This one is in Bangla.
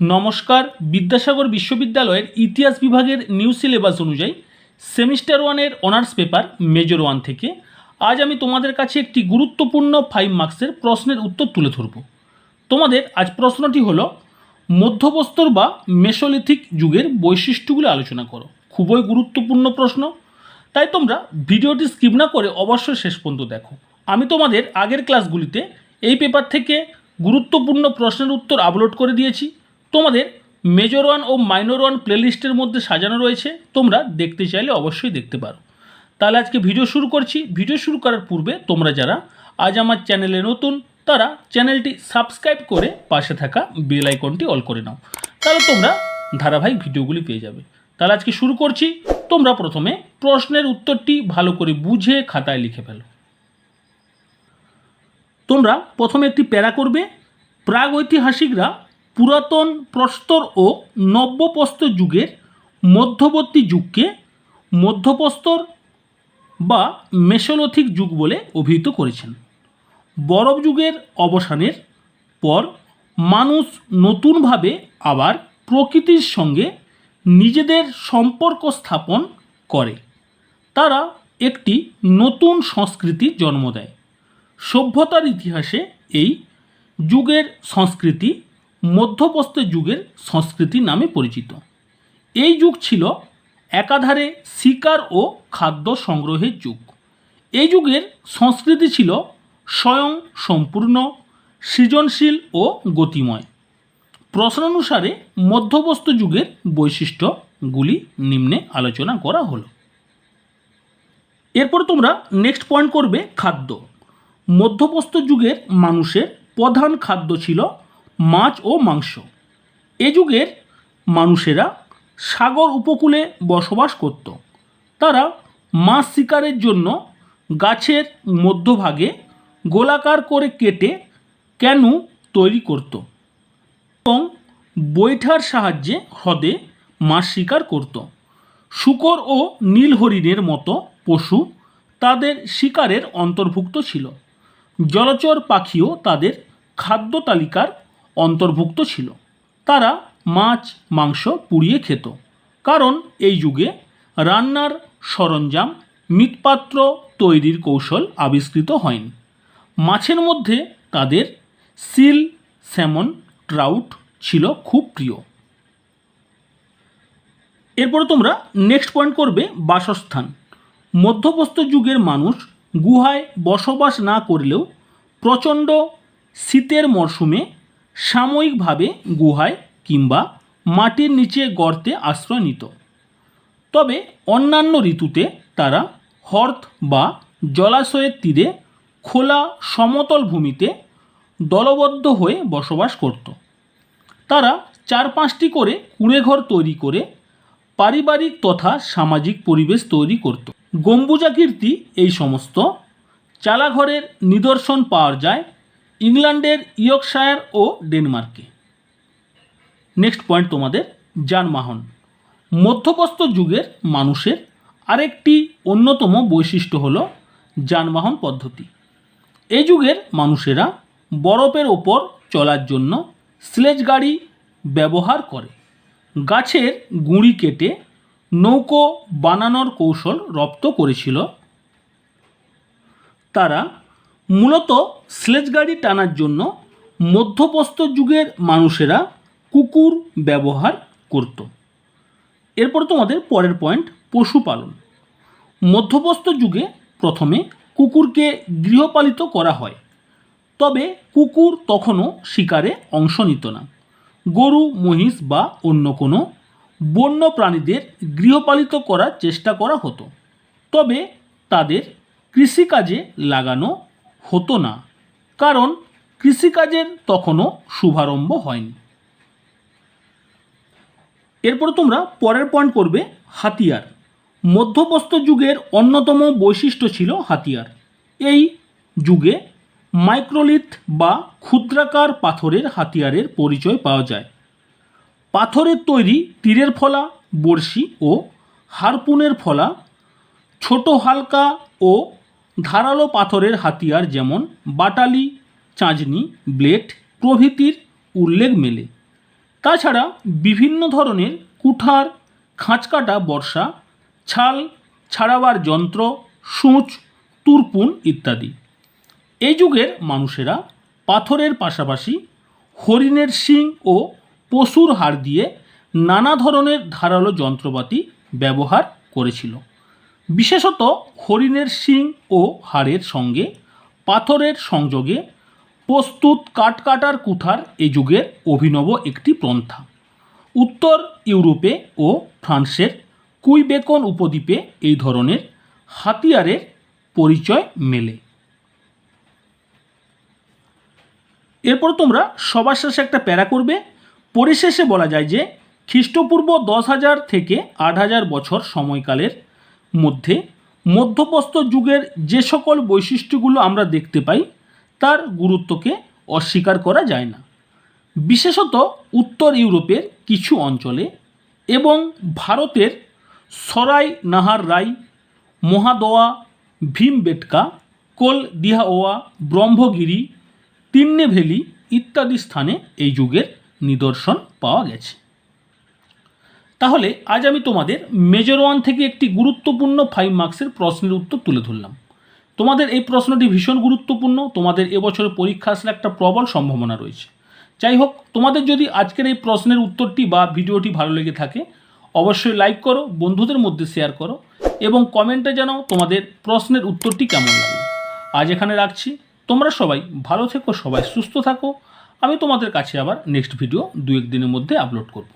নমস্কার, বিদ্যাসাগর বিশ্ববিদ্যালয়ের ইতিহাস বিভাগের নিউ সিলেবাস অনুযায়ী সেমিস্টার ওয়ানের অনার্স পেপার মেজর ওয়ান থেকে আজ আমি তোমাদের কাছে একটি গুরুত্বপূর্ণ ফাইভ মার্কসের প্রশ্নের উত্তর তুলে ধরব। তোমাদের আজ প্রশ্নটি হলো মধ্যপ্রস্তর বা মেসোলিথিক যুগের বৈশিষ্ট্যগুলো আলোচনা করো। খুবই গুরুত্বপূর্ণ প্রশ্ন। তাই তোমরা ভিডিওটি স্কিপ না করে অবশ্যই শেষ পর্যন্ত দেখো। আমি তোমাদের আগের ক্লাসগুলিতে এই পেপার থেকে গুরুত্বপূর্ণ প্রশ্নের উত্তর আপলোড করে দিয়েছি। তোমাদের মেজর ওয়ান ও মাইনর ওয়ান প্লেলিস্টের মধ্যে সাজানো রয়েছে, তোমরা দেখতে চাইলে অবশ্যই দেখতে পারো। তাহলে আজকে ভিডিও শুরু করছি। ভিডিও শুরু করার পূর্বে তোমরা যারা আজ আমার চ্যানেলে নতুন, তারা চ্যানেলটি সাবস্ক্রাইব করে পাশে থাকা বেল আইকনটি অল করে নাও। তাহলে তোমরা ধারাবাহিক ভিডিওগুলি পেয়ে যাবে। তাহলে আজকে শুরু করছি। তোমরা প্রথমে প্রশ্নের উত্তরটি ভালো করে বুঝে খাতায় লিখে ফেলো। তোমরা প্রথমে একটি প্যারা করবে। প্রাগ ঐতিহাসিকরা পুরাতন প্রস্তর ও নব্যপ্রস্তর যুগের মধ্যবর্তী যুগকে মধ্যপ্রস্তর বা মেসোলথিক যুগ বলে অভিহিত করেছেন। বরফ যুগের অবসানের পর মানুষ নতুনভাবে আবার প্রকৃতির সঙ্গে নিজেদের সম্পর্ক স্থাপন করে। তারা একটি নতুন সংস্কৃতির জন্ম দেয়। সভ্যতার ইতিহাসে এই যুগের সংস্কৃতি মধ্যপ্রস্তর যুগের সংস্কৃতি নামে পরিচিত। এই যুগ ছিল একাধারে শিকার ও খাদ্য সংগ্রহের যুগ। এই যুগের সংস্কৃতি ছিল স্বয়ং সম্পূর্ণ, সৃজনশীল ও গতিময়। প্রশ্নানুসারে মধ্যপ্রস্তর যুগের বৈশিষ্ট্যগুলি নিম্নে আলোচনা করা হলো। এরপর তোমরা নেক্সট পয়েন্ট করবে খাদ্য। মধ্যপ্রস্তর যুগের মানুষের প্রধান খাদ্য ছিল মাছ ও মাংস। এ যুগের মানুষেরা সাগর উপকূলে বসবাস করত। তারা মাছ শিকারের জন্য গাছের মধ্যভাগে গোলাকার করে কেটে ক্যানু তৈরি করত এবং বৈঠার সাহায্যে হ্রদে মাছ শিকার করত। শূকর ও নীল হরিণের মতো পশু তাদের শিকারের অন্তর্ভুক্ত ছিল। জলচর পাখিও তাদের খাদ্য তালিকার অন্তর্ভুক্ত ছিল। তারা মাছ, মাংস পুড়িয়ে খেত। কারণ এই যুগে রান্নার সরঞ্জাম, মৃৎপাত্র তৈরির কৌশল আবিষ্কৃত হয়নি। মাছের মধ্যে তাদের সিল, স্যামন, ট্রাউট ছিল খুব প্রিয়। এরপরে তোমরা নেক্সট পয়েন্ট করবে বাসস্থান। মধ্যপ্রস্তর যুগের মানুষ গুহায় বসবাস না করলেও প্রচণ্ড শীতের মরশুমে সাময়িকভাবে গুহায় কিংবা মাটির নিচে গর্তে আশ্রয় নিত। তবে অন্যান্য ঋতুতে তারা হ্রদ বা জলাশয়ের তীরে খোলা সমতল ভূমিতে দলবদ্ধ হয়ে বসবাস করত। তারা চার পাঁচটি করে কুঁড়েঘর তৈরি করে পারিবারিক তথা সামাজিক পরিবেশ তৈরি করত। গম্বুজাকীর্তি এই সমস্ত চালাঘরের নিদর্শন পাওয়া যায় ইংল্যান্ডের ইয়র্কশায়ার ও ডেনমার্কে। নেক্সট পয়েন্ট তোমাদের যানবাহন। মধ্যপ্রস্তর যুগের মানুষের আরেকটি অন্যতম বৈশিষ্ট্য হলো যানবাহন পদ্ধতি। এই যুগের মানুষেরা বরফের ওপর চলার জন্য স্লেজ গাড়ি ব্যবহার করে। গাছের গুঁড়ি কেটে নৌকো বানানোর কৌশল রপ্ত করেছিল। তারা মূলত স্লেজ গাড়ি টানার জন্য মধ্যপ্রস্তর যুগের মানুষেরা কুকুর ব্যবহার করত। এরপর তোমাদের পরের পয়েন্ট পশুপালন। মধ্যপ্রস্তর যুগে প্রথমে কুকুরকে গৃহপালিত করা হয়। তবে কুকুর তখনও শিকারে অংশ নিত না। গরু, মহিষ বা অন্য কোনো বন্য প্রাণীদের গৃহপালিত করার চেষ্টা করা হতো। তবে তাদের কৃষিকাজে লাগানো হতো না, কারণ কৃষিকাজের তখনও শুভারম্ভ হয়নি। এরপর তোমরা পরের পয়েন্ট করবে হাতিয়ার। মধ্যপ্রস্তর যুগের অন্যতম বৈশিষ্ট্য ছিল হাতিয়ার। এই যুগে মাইক্রোলিথ বা ক্ষুদ্রাকার পাথরের হাতিয়ারের পরিচয় পাওয়া যায়। পাথরের তৈরি তীরের ফলা, বড়শি ও হারপুনের ফলা, ছোট হালকা ও ধারালো পাথরের হাতিয়ার যেমন বাটালি, চাঁচনি, ব্লেড, প্রভৃতির উল্লেখ মেলে। তাছাড়া বিভিন্ন ধরনের কুঠার, খাঁচকাটা বর্ষা, ছাল ছাড়াবার যন্ত্র, সূচ, তুরপুন ইত্যাদি। এই যুগের মানুষেরা পাথরের পাশাপাশি হরিণের শিং ও পশুর হাড় দিয়ে নানা ধরনের ধারালো যন্ত্রপাতি ব্যবহার করেছিল। বিশেষত হরিণের শিং ও হাড়ের সঙ্গে পাথরের সংযোগে প্রস্তুত কাঠকাটার কুঠার এই যুগের অভিনব একটি পন্থা উত্তর ইউরোপে ও ফ্রান্সের কুইবেকন উপদ্বীপে এই ধরনের হাতিয়ারের পরিচয় মেলে। এরপর তোমরা সবার শেষে একটা প্যারা করবে। পরিশেষে বলা যায় যে খ্রিস্টপূর্ব দশ হাজার থেকে আট হাজার বছর সময়কালের মধ্যে মধ্যপ্রস্তর যুগের যে সকল বৈশিষ্ট্যগুলো আমরা দেখতে পাই, তার গুরুত্বকে অস্বীকার করা যায় না। বিশেষত উত্তর ইউরোপের কিছু অঞ্চলে এবং ভারতের সরাই নাহার রাই, মহাদোয়া, ভীমবেটকা কোল দিহাওয়া ব্রহ্মগিরি, তিন্নেভেলি ইত্যাদি স্থানে এই যুগের নিদর্শন পাওয়া গেছে। তাহলে আজ আমি তোমাদের মেজর ওয়ান থেকে একটি গুরুত্বপূর্ণ ফাইভ মার্কসের প্রশ্নের উত্তর তুলে ধরলাম। তোমাদের এই প্রশ্নটি ভীষণ গুরুত্বপূর্ণ, তোমাদের এবছরের পরীক্ষা আসলে একটা প্রবল সম্ভাবনা রয়েছে। যাই হোক, তোমাদের যদি আজকের এই প্রশ্নের উত্তরটি বা ভিডিওটি ভালো লেগে থাকে, অবশ্যই লাইক করো, বন্ধুদের মধ্যে শেয়ার করো এবং কমেন্টে জানাও তোমাদের প্রশ্নের উত্তরটি কেমন লাগে আজ এখানে রাখছি। তোমরা সবাই ভালো থেকো, সবাই সুস্থ থাকো। আমি তোমাদের কাছে আবার নেক্সট ভিডিও দু এক দিনের মধ্যে আপলোড করব।